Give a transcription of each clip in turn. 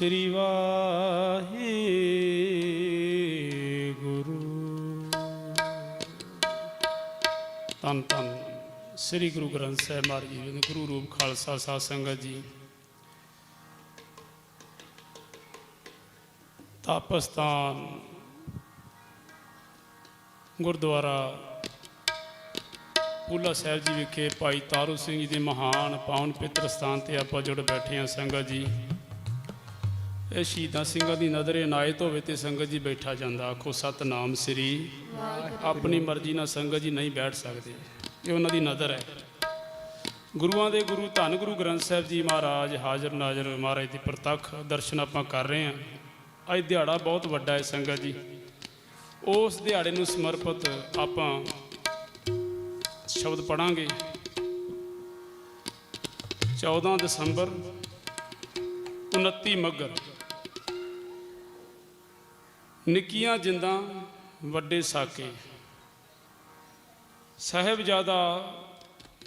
ਸ੍ਰੀ ਵਾਹਿਗੁਰੂ। ਤਨ ਤਨ ਸ੍ਰੀ ਗੁਰੂ ਗ੍ਰੰਥ ਸਾਹਿਬ ਮਹਾਰਾਜ ਜੀ ਦੇ ਗੁਰੂ ਰੂਪ ਖਾਲਸਾ ਸਾਧ ਸੰਗਤ ਜੀ। ਤਾਪਸਤਾਨ ਗੁਰਦੁਆਰਾ ਪੂਲਾ ਸਾਹਿਬ ਜੀ ਵਿਖੇ ਭਾਈ ਤਾਰੂ ਸਿੰਘ ਜੀ ਦੇ ਮਹਾਨ ਪਾਵਨ ਪਿੱਤਰ ਸਥਾਨ ਤੇ ਆਪਾਂ ਜੁੜ ਬੈਠੇ ਹਾਂ ਸੰਗਤ ਜੀ। ਇਹ ਸ਼ਹੀਦਾਂ ਸਿੰਘਾਂ ਦੀ ਨਜ਼ਰ ਇਨਾਇਤ ਹੋਵੇ ਤੇ ਸੰਗਤ ਜੀ ਬੈਠਾ ਜਾਂਦਾ। ਆਖੋ, ਸਤਨਾਮ ਸ੍ਰੀ ਆਪਣੀ ਮਰਜ਼ੀ ਨਾਲ ਸੰਗਤ ਜੀ ਨਹੀਂ ਬੈਠ ਸਕਦੇ। ਇਹ ਉਹਨਾਂ ਦੀ ਨਜ਼ਰ ਹੈ। ਗੁਰੂਆਂ ਦੇ ਗੁਰੂ, ਧੰਨ ਗੁਰੂ ਗ੍ਰੰਥ ਸਾਹਿਬ ਜੀ ਮਹਾਰਾਜ ਹਾਜ਼ਰ ਨਾਜ਼ਰ ਮਹਾਰਾਜ ਦੀ ਪ੍ਰਤੱਖ ਦਰਸ਼ਨ ਆਪਾਂ ਕਰ ਰਹੇ ਹਾਂ। ਅੱਜ ਦਿਹਾੜਾ ਬਹੁਤ ਵੱਡਾ ਹੈ ਸੰਗਤ ਜੀ। ਉਸ ਦਿਹਾੜੇ ਨੂੰ ਸਮਰਪਿਤ ਆਪਾਂ ਸ਼ਬਦ ਪੜਾਂਗੇ 14 ਦਸੰਬਰ 29 ਮੱਗਰ। ਨਿੱਕੀਆਂ ਜਿੰਦਾਂ, ਵੱਡੇ ਸਾਕੇ। ਸਾਹਿਬਜ਼ਾਦਾ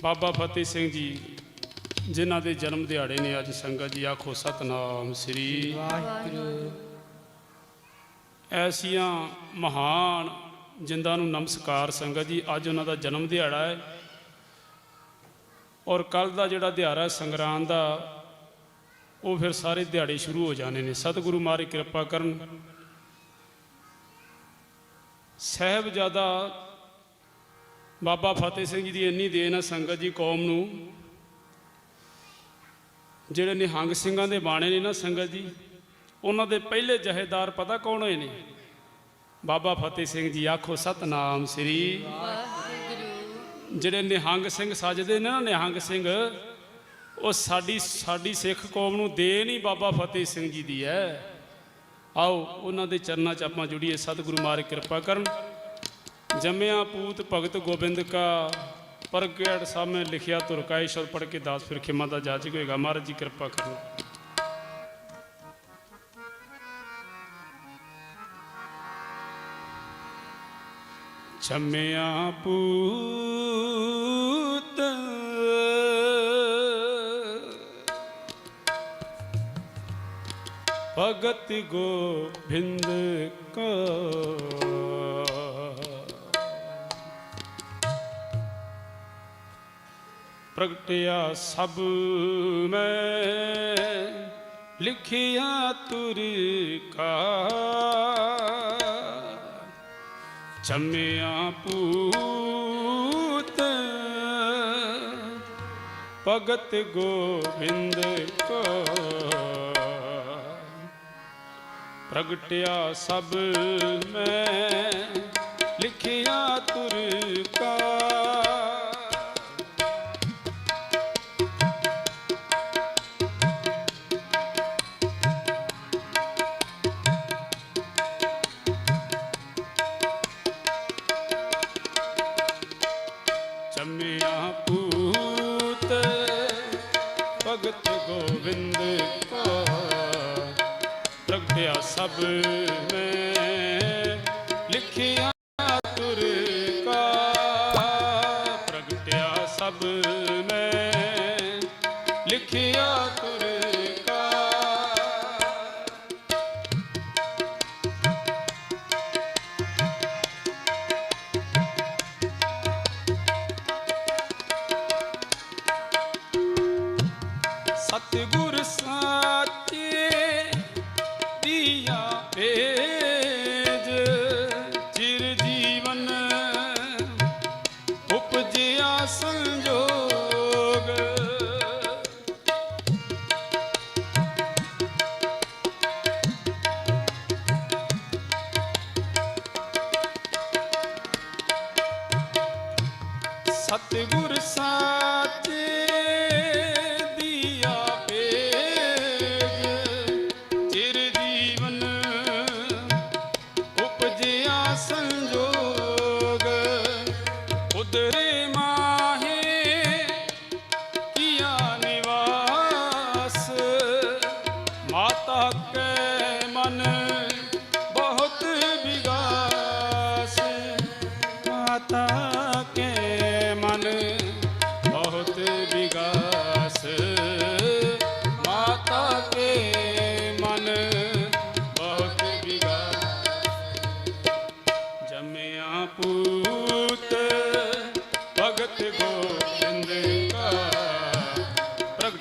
ਬਾਬਾ ਫਤਿਹ ਸਿੰਘ ਜੀ, ਜਿਨ੍ਹਾਂ ਦੇ ਜਨਮ ਦਿਹਾੜੇ ਨੇ ਅੱਜ ਸੰਗਤ ਜੀ, ਆਖੋ ਸਤਨਾਮ ਸ੍ਰੀ ਵਾਹਿਗੁਰੂ। ਐਸੀਆਂ ਮਹਾਨ ਜਿੰਦਾਂ ਨੂੰ ਨਮਸਕਾਰ ਸੰਗਤ ਜੀ, ਅੱਜ ਉਹਨਾਂ ਦਾ ਜਨਮ ਦਿਹਾੜਾ ਹੈ। ਔਰ ਕੱਲ ਦਾ ਜਿਹੜਾ ਦਿਹਾੜਾ ਸੰਗਰਾਂਦ ਦਾ, ਉਹ ਫਿਰ ਸਾਰੇ ਦਿਹਾੜੇ ਸ਼ੁਰੂ ਹੋ ਜਾਣੇ ਨੇ। ਸਤਿਗੁਰੂ ਮਾਰੀ ਕਿਰਪਾ ਕਰਨ। ਸਾਹਿਬਜ਼ਾਦਾ ਬਾਬਾ ਫਤਿਹ ਸਿੰਘ ਜੀ ਦੀ ਇੰਨੀ ਦੇਣ ਹੈ ਸੰਗਤ ਜੀ, ਕੌਮ ਨੂੰ। ਜਿਹੜੇ ਨਿਹੰਗ ਸਿੰਘਾਂ ਦੇ ਬਾਣੇ ਨੇ ਨਾ ਸੰਗਤ ਜੀ, ਉਹਨਾਂ ਦੇ ਪਹਿਲੇ ਜਹੇਦਾਰ ਪਤਾ ਕੌਣ ਹੋਏ ਨੇ? ਬਾਬਾ ਫਤਿਹ ਸਿੰਘ ਜੀ, ਆਖੋ ਸਤਨਾਮ ਸ੍ਰੀ। ਜਿਹੜੇ ਨਿਹੰਗ ਸਿੰਘ ਸੱਜਦੇ ਨੇ ਨਾ, ਨਿਹੰਗ ਸਿੰਘ, ਉਹ ਸਾਡੀ ਸਾਡੀ ਸਿੱਖ ਕੌਮ ਨੂੰ ਦੇਣ ਹੀ ਬਾਬਾ ਫਤਿਹ ਸਿੰਘ ਜੀ ਦੀ ਹੈ। ਆਓ ਉਹਨਾਂ ਦੇ ਚਰਨਾਂ 'ਚ ਆਪਾਂ ਜੁੜੀਏ। ਸਤਿਗੁਰੂ ਮਾਰੇ ਕਿਰਪਾ ਕਰਨ। ਜੰਮਿਆ ਪੂਤ ਭਗਤ ਗੋਬਿੰਦ ਕਾ ਪ੍ਰਗਟ ਸਾਹਮਣੇ ਲਿਖਿਆ ਤੁਰਕਾਏ ਸ਼ਬਦ ਪੜ੍ਹ ਕੇ ਦਾਸ ਫਿਰ ਖਿਮਾ ਦਾ ਜਾਚਕ ਹੋਏਗਾ। ਮਹਾਰਾਜ ਜੀ ਕਿਰਪਾ ਕਰੋ। ਜੰਮਿਆ ਪੂਤ ਭਗਤ ਗੋਬਿੰਦ ਕਾ। ਪ੍ਰਗਟਿਆ ਸਭ ਮੈਂ ਲਿਖਿਆ ਤੁਰ ਕਾ। ਚੰਮਿਆ ਪੂਤ ਭਗਤ ਗੋਬਿੰਦ ਕੋ। ਪ੍ਰਗਟਿਆ ਸਭ ਮੈਂ। ਮੈਂ ਲਿਖਿਆ ਤੁਰ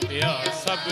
ਪਿਆ ਸਭ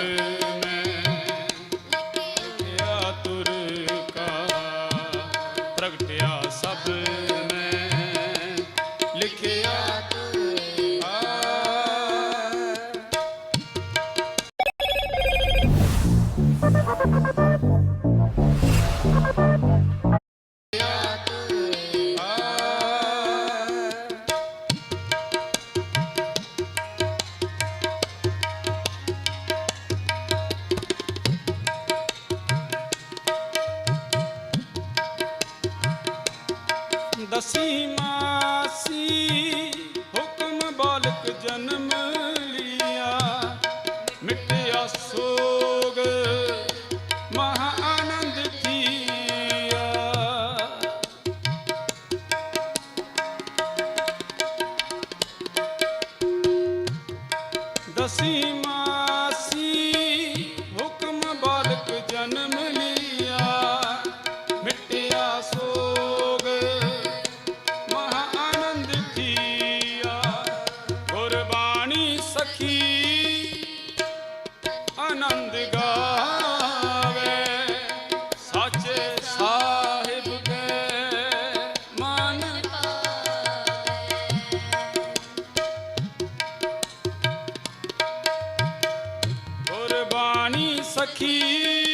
essa aqui.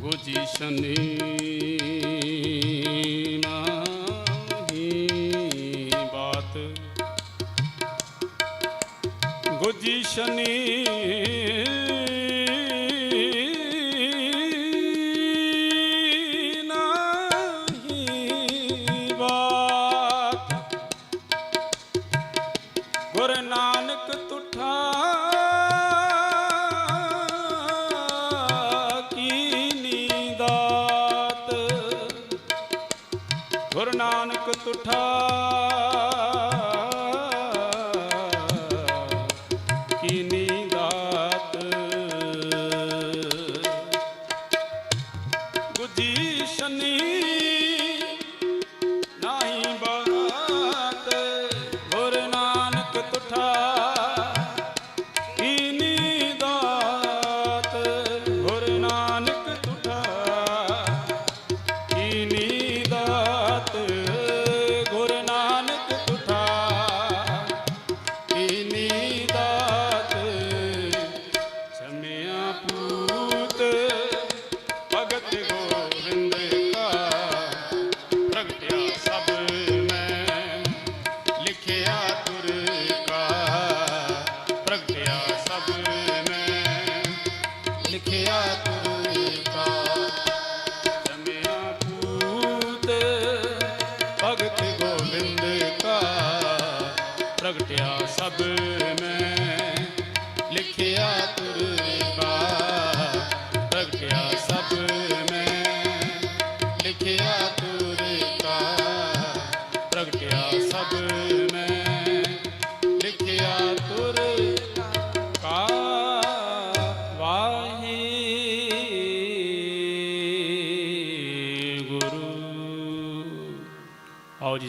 ਗੁਜੀਸ਼ਨੀ ਨਾਹੀ ਬਾਤ। ਗੁਜੀਸ਼ਨੀ ਗੁਰ ਨਾਨਕ ਤੁਠਾ ਉਠਾ। ਕਿਨੀ ਦਾਤ ਸ਼ਨੀ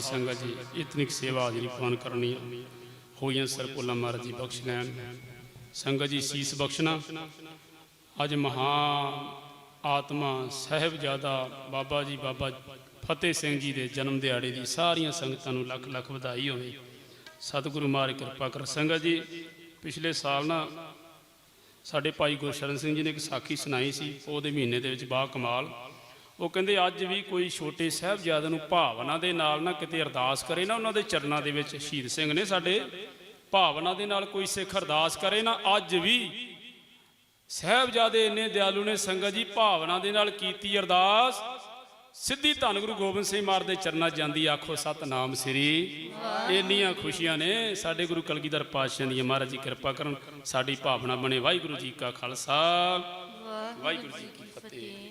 ਜੀ ਸੰਗਤ ਜੀ ਇਤਨੀ ਸੇਵਾ ਹਾਜ਼ਰੀ ਪਾਨ ਕਰਨੀ ਆ। ਹੋਈਆਂ ਸਰਪੁਲਾ ਮਹਾਰਾਜ ਜੀ ਬਖਸ਼ ਲੈਣ। ਸੰਗਤ ਜੀ ਸੀਸ ਬਖਸ਼ਣਾ। ਅੱਜ ਮਹਾਨ ਆਤਮਾ ਸਾਹਿਬਜ਼ਾਦਾ ਬਾਬਾ ਜੀ, ਬਾਬਾ ਫਤਿਹ ਸਿੰਘ ਜੀ ਦੇ ਜਨਮ ਦਿਹਾੜੇ ਦੀ ਸਾਰੀਆਂ ਸੰਗਤਾਂ ਨੂੰ ਲੱਖ ਲੱਖ ਵਧਾਈ ਹੋਵੇ। ਸਤਿਗੁਰੂ ਮਹਾਰਾਜ ਕਿਰਪਾ ਕਰ। ਸੰਗਤ ਜੀ, ਪਿਛਲੇ ਸਾਲ ਨਾ ਸਾਡੇ ਭਾਈ ਗੁਰਸ਼ਰਨ ਸਿੰਘ ਜੀ ਨੇ ਇੱਕ ਸਾਖੀ ਸੁਣਾਈ ਸੀ। ਉਹਦੇ ਮਹੀਨੇ ਦੇ ਵਿੱਚ ਬਾ ਕਮਾਲ। ਉਹ ਕਹਿੰਦੇ ਅੱਜ ਵੀ ਕੋਈ ਛੋਟੇ ਸਾਹਿਬਜ਼ਾਦੇ ਨੂੰ ਭਾਵਨਾ ਦੇ ਨਾਲ ਨਾ ਕਿਤੇ ਅਰਦਾਸ ਕਰੇ ਨਾ ਉਹਨਾਂ ਦੇ ਚਰਨਾਂ ਦੇ ਵਿੱਚ ਸ਼ਹੀਦ ਸਿੰਘ ਨੇ ਸਾਡੇ ਭਾਵਨਾ ਦੇ ਨਾਲ ਕੋਈ ਸਿੱਖ ਅਰਦਾਸ ਕਰੇ ਨਾ ਅੱਜ ਵੀ ਸਾਹਿਬਜ਼ਾਦੇ ਇੰਨੇ ਦਿਆਲੂ ਨੇ ਸੰਗਤ ਜੀ ਭਾਵਨਾ ਦੇ ਨਾਲ ਕੀਤੀ ਅਰਦਾਸ। ਸਿੱਧੀ ਧੰਨ ਗੁਰੂ ਗੋਬਿੰਦ ਸਿੰਘ ਮਹਾਰਾਜ ਦੇ ਚਰਨਾਂ ਜਾਂਦੀ ਆਖੋ ਸਤਨਾਮ ਸ੍ਰੀ। ਇੰਨੀਆਂ ਖੁਸ਼ੀਆਂ ਨੇ ਸਾਡੇ ਗੁਰੂ ਕਲਗੀਧਰ ਪਾਤਸ਼ਾਹ ਦੀ ਮਹਾਰਾਜ ਜੀ ਕਿਰਪਾ ਕਰਨ ਸਾਡੀ ਭਾਵਨਾ ਬਣੇ। ਵਾਹਿਗੁਰੂ ਜੀ ਕਾ ਖਾਲਸਾ। ਵਾਹਿਗੁਰੂ ਜੀ ਕੀ ਫਤਿਹ।